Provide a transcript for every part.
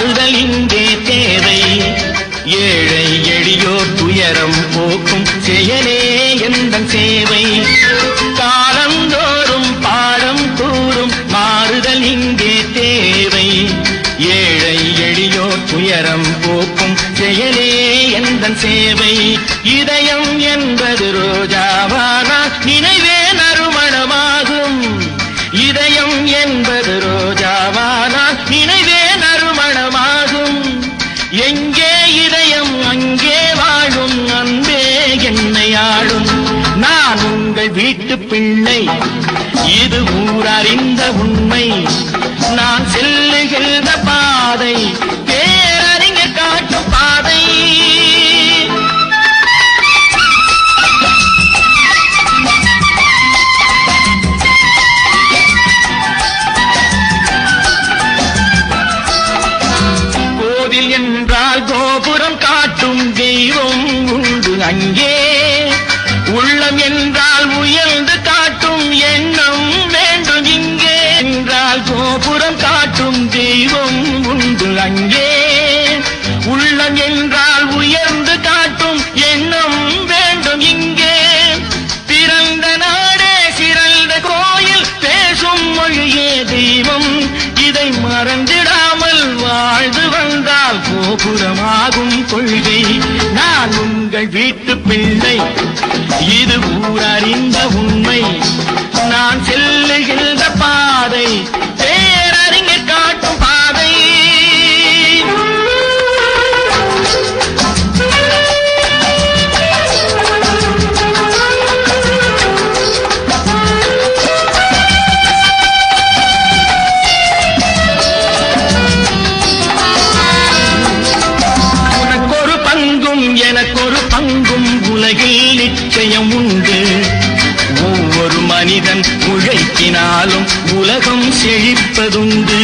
வாழ்தல் மாறுதல் இங்கே தேவை. ஏழை எளியோர் துயரம் போக்கும் செயலே எந்த சேவை. காலந்தோறும் பாடம் கூறும் மாறுதல் இங்கே தேவை. ஏழை எளியோர் துயரம் போக்கும் செயலே எந்த சேவை. இதயம் என்பது என்னை நான் உங்கள் வீட்டு பிள்ளை. இது ஊரறிந்த உண்மை. நான் செல்ல உள்ளம் என்றால் உயர்ந்து காட்டும் எண்ணம் வேண்டும் இங்கே. என்றால் கோபுரம் காட்டும் தெய்வம் உண்டு அங்கே. உள்ளம் என்றால் உயர்ந்து காட்டும் எண்ணம் வேண்டும் இங்கே. பிறந்த நாடே சிறந்த கோயில் பேசும் மொழியே தெய்வம். இதை மறந்திடாமல் வாழ்ந்து வந்தால் கோபுரமாகும் கொள்கை. நான் உங்கள் வீட்டு பிள்ளை. இது ஊரறிந்த உண்மை. நான் செல்லுகின்ற பாதை எங்கும் உலகில் நிச்சயம் உண்டு ஒவ்வொரு மனிதன் உழைக்கினாலும் உலகம் செழிப்பதுண்டு.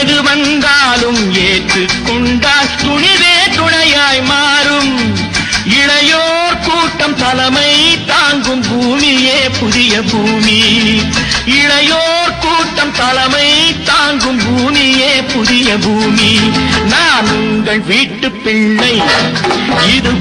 எது வந்தாலும் ஏற்றுக்கொண்டால் துணிவே துணையாய் மாறும். இளையோர் கூட்டம் தலைமை தாங்கும் பூமியே புதிய பூமி. இளையோர் கூட்டம் தலைமை தாங்கும் பூமியே புதிய பூமி. நான் உங்கள் வீட்டு பிள்ளை. இது